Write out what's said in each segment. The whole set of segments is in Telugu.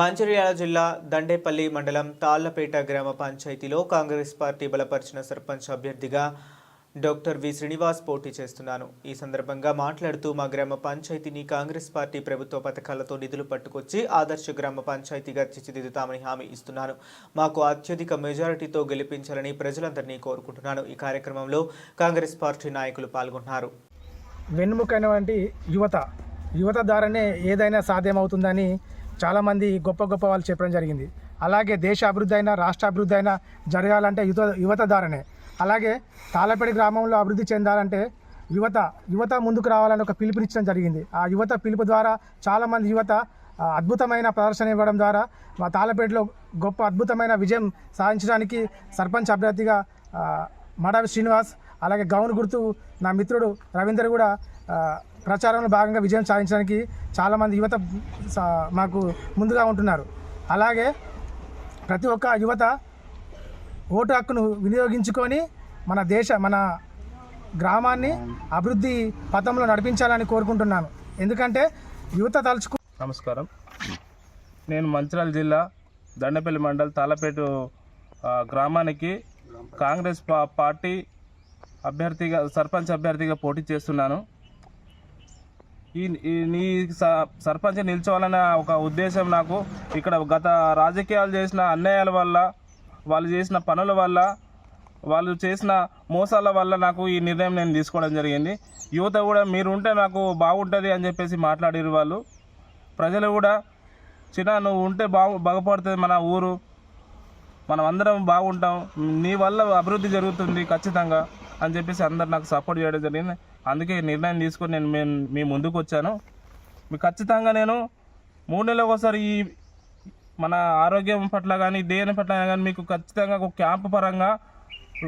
మంచిర్యాల జిల్లా దండేపల్లి మండలం తాళ్ళపేట గ్రామ పంచాయతీలో కాంగ్రెస్ పార్టీ బలపరిచిన సర్పంచ్ అభ్యర్థిగా డాక్టర్ వి శ్రీనివాస్ పోటీ చేస్తున్నాను. ఈ సందర్భంగా మాట్లాడుతూ మా గ్రామ పంచాయతీని కాంగ్రెస్ పార్టీ ప్రభుత్వ పథకాలతో నిధులు పట్టుకొచ్చి ఆదర్శ గ్రామ పంచాయతీగా తీర్చిదిద్దుతామని హామీ ఇస్తున్నాను. మాకు అత్యధిక మెజారిటీతో గెలిపించాలని ప్రజలందరినీ కోరుకుంటున్నాను. ఈ కార్యక్రమంలో కాంగ్రెస్ పార్టీ నాయకులు పాల్గొన్నారు. వెన్నుముకైనటువంటి యువత యువత ద్వారానే ఏదైనా సాధ్యమవుతుందని చాలామంది గొప్ప గొప్ప వాళ్ళు చెప్పడం జరిగింది. అలాగే దేశ అభివృద్ధి అయినా రాష్ట్ర అభివృద్ధి అయినా జరగాలంటే యువత యువత ద్వారానే అలాగే తాళపేట గ్రామంలో అభివృద్ధి చెందాలంటే యువత యువత ముందుకు రావాలని ఒక పిలుపునిచ్చడం జరిగింది. ఆ యువత పిలుపు ద్వారా చాలామంది యువత అద్భుతమైన ప్రదర్శన ఇవ్వడం ద్వారా మా తాళపేటలో గొప్ప అద్భుతమైన విజయం సాధించడానికి సర్పంచ్ అభ్యర్థిగా మడావి శ్రీనివాస్ అలాగే గౌన్ గుర్తు నా మిత్రుడు రవీందర్ కూడా ప్రచారంలో భాగంగా విజయం సాధించడానికి చాలామంది యువత మాకు ముందుగా ఉంటున్నారు. అలాగే ప్రతి ఒక్క యువత ఓటు హక్కును వినియోగించుకొని మన దేశ మన గ్రామాన్ని అభివృద్ధి పథంలో నడిపించాలని కోరుకుంటున్నాను. ఎందుకంటే యువత తలుచుకు నమస్కారం. నేను మంచిర్యాల జిల్లా దండపల్లి మండల్ తాళపేట గ్రామానికి కాంగ్రెస్ పార్టీ అభ్యర్థిగా సర్పంచ్ అభ్యర్థిగా పోటీ చేస్తున్నాను. ఈ నీ స- సర్పంచ్ నిల్చోవాలనే ఒక ఉద్దేశం నాకు. ఇక్కడ గత రాజకీయాలు చేసిన అన్యాయాల వల్ల వాళ్ళు చేసిన పనుల వల్ల వాళ్ళు చేసిన మోసాల వల్ల నాకు ఈ నిర్ణయం నేను తీసుకోవడం జరిగింది. యువత కూడా మీరు ఉంటే నాకు బాగుంటుంది అని చెప్పేసి మాట్లాడారు వాళ్ళు. ప్రజలు కూడా చిన్న నువ్వు ఉంటే బాగు బాగుపడుతుంది మన ఊరు. మనం అందరం బాగుంటాం. నీ వల్ల అభివృద్ధి జరుగుతుంది ఖచ్చితంగా. అని చెప్పేసి అందరు నాకు సపోర్ట్ చేయడం జరిగింది. అందుకే ఈ నిర్ణయం తీసుకొని నేను మేము మీ ముందుకు వచ్చాను. మీకు ఖచ్చితంగా నేను మూడు నెలలకు ఒకసారి ఈ మన ఆరోగ్యం పట్ల కానీ దేని పట్ల కానీ మీకు ఖచ్చితంగా ఒక క్యాంప్ పరంగా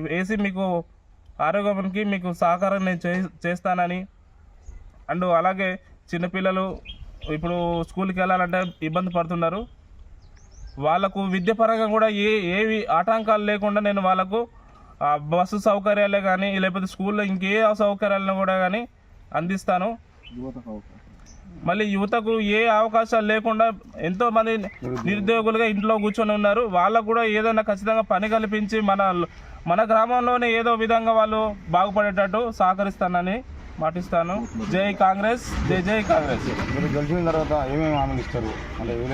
వేసి మీకు ఆరోగ్యానికి మీకు సహకారం నేను చే చేస్తానని. అండ్ అలాగే చిన్నపిల్లలు ఇప్పుడు స్కూల్కి వెళ్ళాలంటే ఇబ్బంది పడుతున్నారు. వాళ్ళకు విద్య పరంగా కూడా ఏ ఏవి ఆటంకాలు లేకుండా నేను వాళ్ళకు బస్సు సౌకర్యాలే కానీ లేకపోతే స్కూల్లో ఇంకే సౌకర్యాలను కూడా కానీ అందిస్తాను. మళ్ళీ యువతకు ఏ అవకాశాలు లేకుండా ఎంతో మంది నిరుద్యోగులుగా ఇంట్లో కూర్చొని ఉన్నారు. వాళ్ళకు కూడా ఏదైనా ఖచ్చితంగా పని కల్పించి మన మన గ్రామంలోనే ఏదో విధంగా వాళ్ళు బాగుపడేటట్టు సహకరిస్తానని మాటిస్తాను. జై కాంగ్రెస్ జై జై కాంగ్రెస్. గెలిచిన తర్వాత ఏమేమి హామీలు ఇస్తారు? అంటే